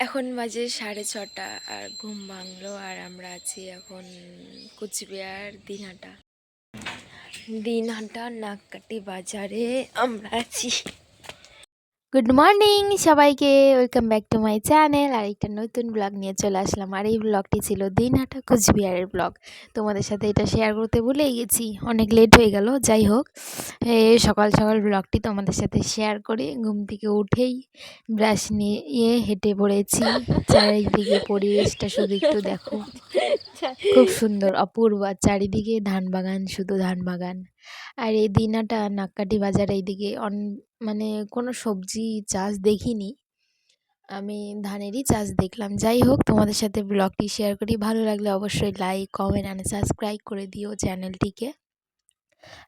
এখন বাজে সাড়ে ছটা আর ঘুম ভাঙলো আর আমরা আছি এখন কুচবিহার দিনহাটা। দিনহাটা নাককাটি বাজারে, আমরা আছি। গুড মর্নিং সবাইকে। Welcome back to my channel আর একটা নতুন ব্লগ নিয়ে চলে আসলাম। আর এই ব্লগটি ছিল দিনহাটা কুচবিহারের ব্লগ তোমাদের সাথে এটা শেয়ার করতে ভুলেই গেছি। অনেক লেট হয়ে গেল, যাই হোক। সকাল সকাল ব্লগটি তোমাদের সাথে শেয়ার করে ঘুম থেকে উঠেই ব্রাশ নিয়ে হেঁটে পড়েছি। চারিদিকে পরিবেশটা শুধু একটু দেখো। খুব সুন্দর, অপূর্ব। চারিদিকে ধান বাগান শুধু ধান বাগান আর এই দিনাটা নাক্কাটি বাজার এইদিকে অন মানে কোনো সবজি চাষ দেখিনি। আমি ধানেরই চাষ দেখলাম। যাই হোক, তোমাদের সাথে ব্লগটি শেয়ার করি। ভালো লাগলে অবশ্যই লাইক, কমেন্ট অ্যান্ড সাবস্ক্রাইব করে দিও চ্যানেলটিকে।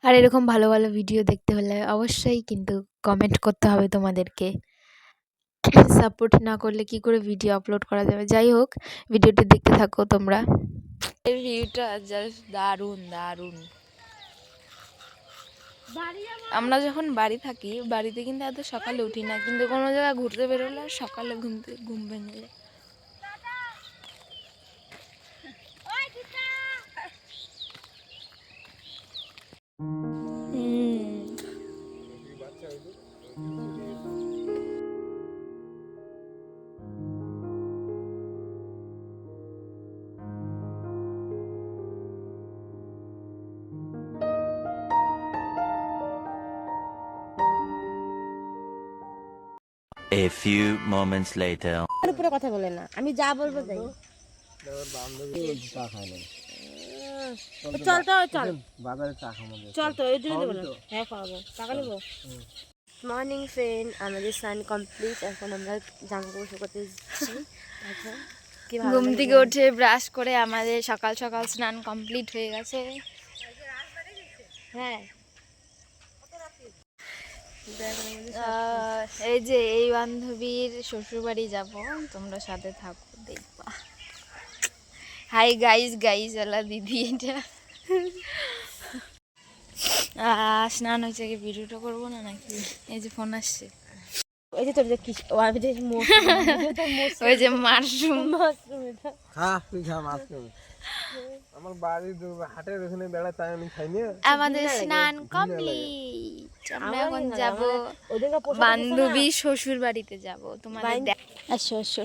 আর এরকম ভালো ভালো ভিডিও দেখতে হলে অবশ্যই কিন্তু কমেন্ট করতে হবে তোমাদেরকে। সাপোর্ট না করলে কি করে ভিডিও আপলোড করা যাবে? যাই হোক, ভিডিওটি দেখতে থাকো তোমরা। এই ভিউটা জাস্ট দারুণ দারুণ। আমরা যখন বাড়ি থাকি, বাড়িতে কিন্তু এত সকালে উঠি না, কিন্তু কোনো জায়গায় ঘুরতে বেরোলে সকালে ঘুমতে ঘুম ভেঙে যায়। Few moments later. আমার উপরে কথা বলে না। আমি যা বলব তাই। চল তো চল বাজারে চা খাব চল তো এই দিকে দেবো না। হ্যাঁ খাওয়াবো টাকা নেব? মর্নিং ফ্রেন্ড আমাদের স্নান কমপ্লিট এখন আমরা জামা কাপড় শুকাতে যাচ্ছি কি ভালো ঘুম থেকে উঠে ব্রাশ করে আমাদের সকাল সকাল স্নান কমপ্লিট হয়ে গেছে। হ্যাঁ। এই যে এই বান্ধবীর শ্বশুরবাড়ি যাব তোমরা সাথে থাকো দেখবা। হাই গাইস গাইস এলা দিদি এটা। আহ, স্নান হয়েছে কি ভিডিওটা করব না নাকি? এই যে ফোন আসছে। ওই যে তোর যে কি ওই যে মাশরুম। মাশরুম এটা। খা তুই খা খাবি আমার বাড়ির দু- হাটের ওখানে বেড়া তাই আমি খাই না আমাদের স্নান কমপ্লিট। আমরা এখন যাব বান্ধবী শ্বশুর বাড়িতে যাব তোমাদের দেখ- আসো আসো।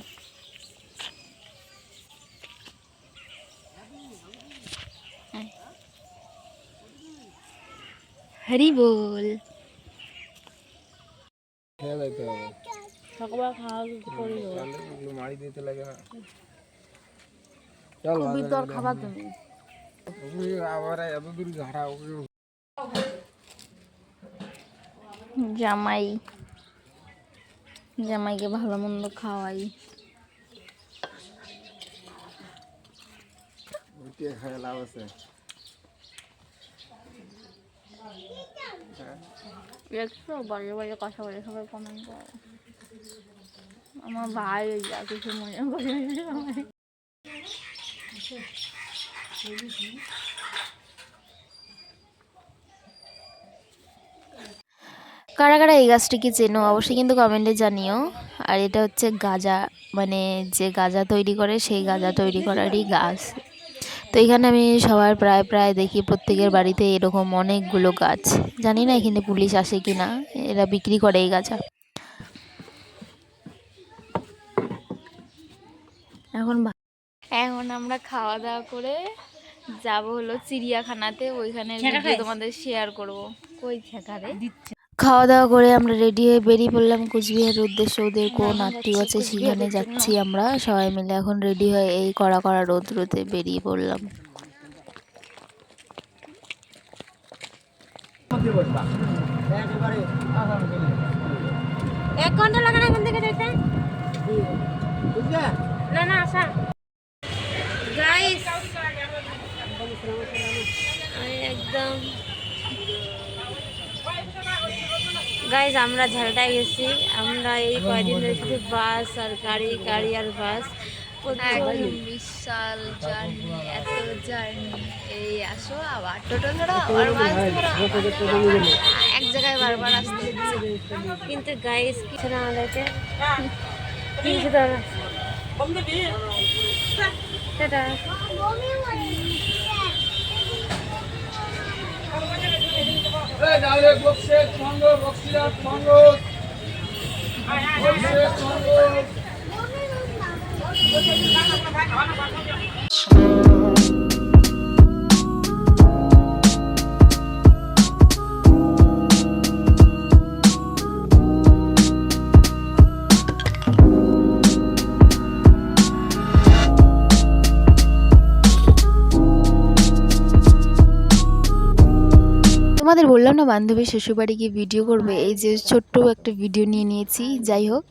হরি বল। খেয়ে হবে। সকালবেলা খাওয়া মারি দিতে লাগে না। চল খুবই তোর খাবার তুমি। জামাই। জামাইকে ভালো মন্দ খাওয়াই। উঠে খায় লাভ আছে? দেখছ? বাজে বাজে কথা বলে সবাই কমেন্ট করে। আমার ভাই যা কিছু মনে করে। কারা কারা এই গাছটিকে চেনো? অবশ্যই কিন্তু কমেন্টে জানিও। আর এটা হচ্ছে গাজা। মানে যে গাজা তৈরি করে, সেই গাজা তৈরি করারই গাছ। তো এখানে আমি সবার প্রায় প্রায় দেখি, প্রত্যেকের বাড়িতে এরকম অনেকগুলো গাছ। জানি না এখানে পুলিশ আসে কি না এরা বিক্রি করে এই গাছা এখন এখন আমরা খাওয়া দাওয়া করে যাব হলো চিড়িয়াখানাতে ওইখানে তোমাদের শেয়ার করব। কই ছেকারে খাওয়া দাওয়া করে আমরা রেডি হয়ে বেরিয়ে পড়লাম কুচবিহারের উদ্দেশ্যে ওদের কোন আত্মীয় আছে সেখানে যাচ্ছি আমরা সবাই মিলে এখন রেডি হয়ে এই কড়া কড়া রৌদ্রতে বেরিয়ে পড়লাম। এক ঘণ্টা লাগে না এখান থেকে যেতে? না না আসা। গাইস আমরা ঝালটায় গেছি। আমরা এই কয়দিন ধরে শুধু বাস আর গাড়ি গাড়ি আর বাস। বিশাল জার্নি এত জার্নি এই আসো আবার টোটো ধরো আবার বাস ধরো। এক জায়গায় বারবার আসতে হচ্ছে। কিন্তু গাইস কিছু না আমাদেরকে কিছু তো টাটা ডাইরেক্ট বক্সের সঙ্গ বক্সিরার সঙ্গ বক্সের তোমাদের বললাম না বান্ধবী শ্বশুরবাড়ি গিয়ে ভিডিও করবে। এই যে ছোট্ট একটা ভিডিও নিয়ে নিয়েছি, যাই হোক।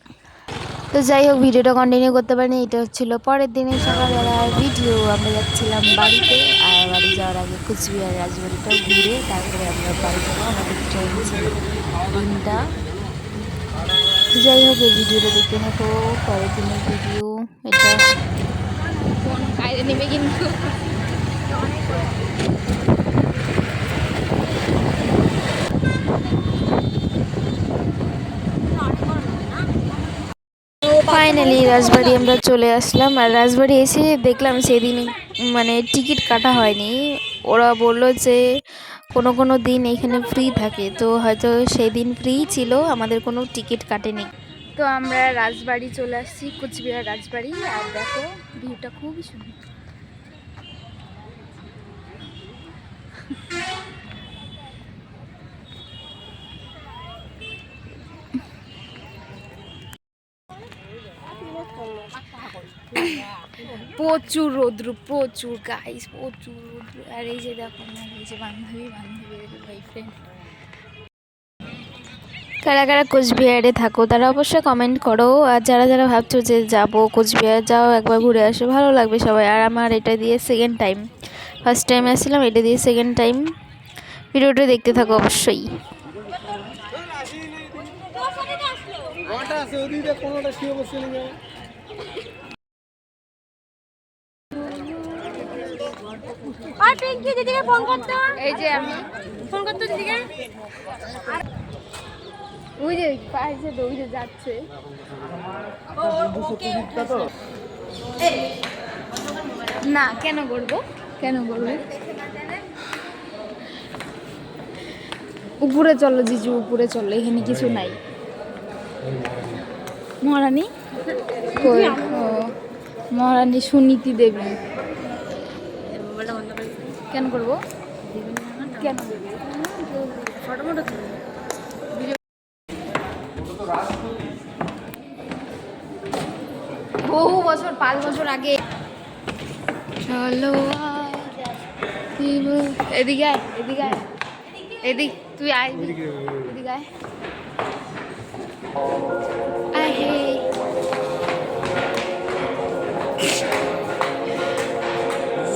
তো যাই হোক ভিডিওটা কন্টিনিউ করতে পারিনি, এটা হচ্ছিল পরের দিনের সকালবেলার ভিডিও আমরা যাচ্ছিলাম বাড়িতে, আর বাড়ি যাওয়ার আগে কুচবিহার রাজবাড়িটা ঘুরে তারপরে আমরা বাড়ি যাব। আমাদের ট্রেন ছিল তো যাই হোক, এই ভিডিওটা দেখতে থাকো, পরের দিনের ভিডিও এটা। নেবে কিন্তু। ফাইনালি রাজবাড়ি আমরা চলে আসলাম আর রাজবাড়ি এসে দেখলাম সেদিন মানে টিকিট কাটা হয়নি। ওরা বলল যে কোনো কোনো দিন এখানে ফ্রি থাকে, তো হয়তো সেই দিন ফ্রি ছিল, আমাদের কোনো টিকিট কাটেনি। তো আমরা রাজবাড়ি চলে আসছি কুচবিহার রাজবাড়ি আর দেখো, ভিউটা খুবই সুন্দর। প্রচুর রৌদ্র, প্রচুর গাইস প্রচুর রৌদ্র। আর এই যে দেখো এই যে বান্ধবী বয়ফ্রেন্ড কারা কারা কোচবিহারে থাকো, তারা অবশ্যই কমেন্ট করো। আর যারা যারা ভাবছ যে যাব কোচবিহার, যাও একবার ঘুরে আসো, ভালো লাগবে সবাই। আর আমার এটা দিয়ে সেকেন্ড টাইম ফার্স্ট টাইম আসছিলাম, এটা দিয়ে সেকেন্ড টাইম ভিডিওটা দেখতে থাকো অবশ্যই ওদিকে কোনোটা শুয়ে বসে নিয়ে আর পিঙ্কি দিদিকে ফোন করতো এই যে আমি। ফোন করতো দিদিকে। ওই যে পাশে দৌড়ে যাচ্ছে। না কেন করব? কেন করব? উপরে চলো জিজু উপরে চলো এখানে কিছু নাই। মহারানী? মহারানী সুনীতি দেবী। কেন করব? কেন? বহু বছর, পাঁচ বছর আগে। চলো এদিকে আয় এদিকে আয়। এদিক, তুই আয়। এদিকে আয়।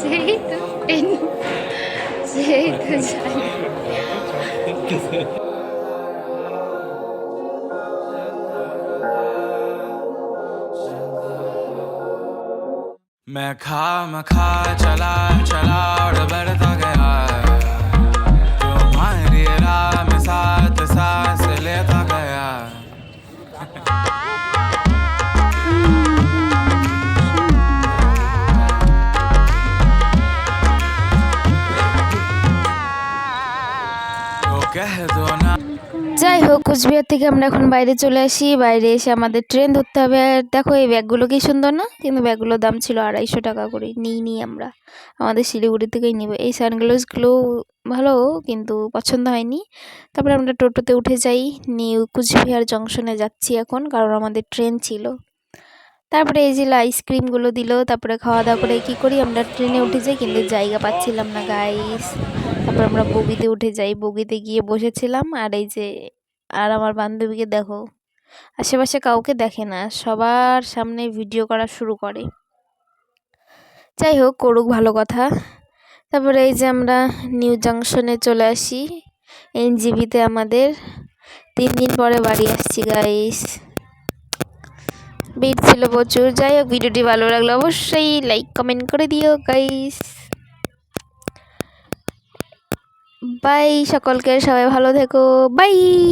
সেই তো Şey, güzel. मैं खा मखा चला चला और बढ़ता কুচবিহার থেকে আমরা এখন বাইরে চলে আসি। বাইরে এসে আমাদের ট্রেন ধরতে হবে। আর দেখো, এই ব্যাগগুলো কি সুন্দর না? কিন্তু ব্যাগগুলোর দাম ছিল আড়াইশো টাকা করে। নিই নি আমরা। আমাদের শিলিগুড়ি থেকেই নিব। এই সানগ্লাসগুলো ভালো, কিন্তু পছন্দ হয়নি। তারপরে আমরা টোটোতে উঠে যাই। নিউ কুচবিহার জংশনে যাচ্ছি এখন, কারণ আমাদের ট্রেন ছিল। তারপরে এই যে আইসক্রিমগুলো দিল। তারপরে খাওয়া দাওয়া করে কী করি? আমরা ট্রেনে উঠে যাই, কিন্তু জায়গা পাচ্ছিলাম না গাইস তারপর আমরা বগিতে উঠে যাই। বগিতে গিয়ে বসেছিলাম। আর এই যে আর আমার বান্ধবীকে দেখো। আশেপাশে কাউকে দেখে না, সবার সামনে ভিডিও করা শুরু করে। যাই হোক, করুক ভালো কথা। তারপরে এই যে আমরা নিউ জাংশনে চলে আসি এনজিবিতে আমাদের। তিন দিন পরে বাড়ি আসছি গাইস ভিড় ছিল প্রচুর। যাই হোক, ভিডিওটি ভালো লাগল অবশ্যই লাইক কমেন্ট করে দিও গাইস বাই সকলকে। সবাই ভালো থেকো। বাই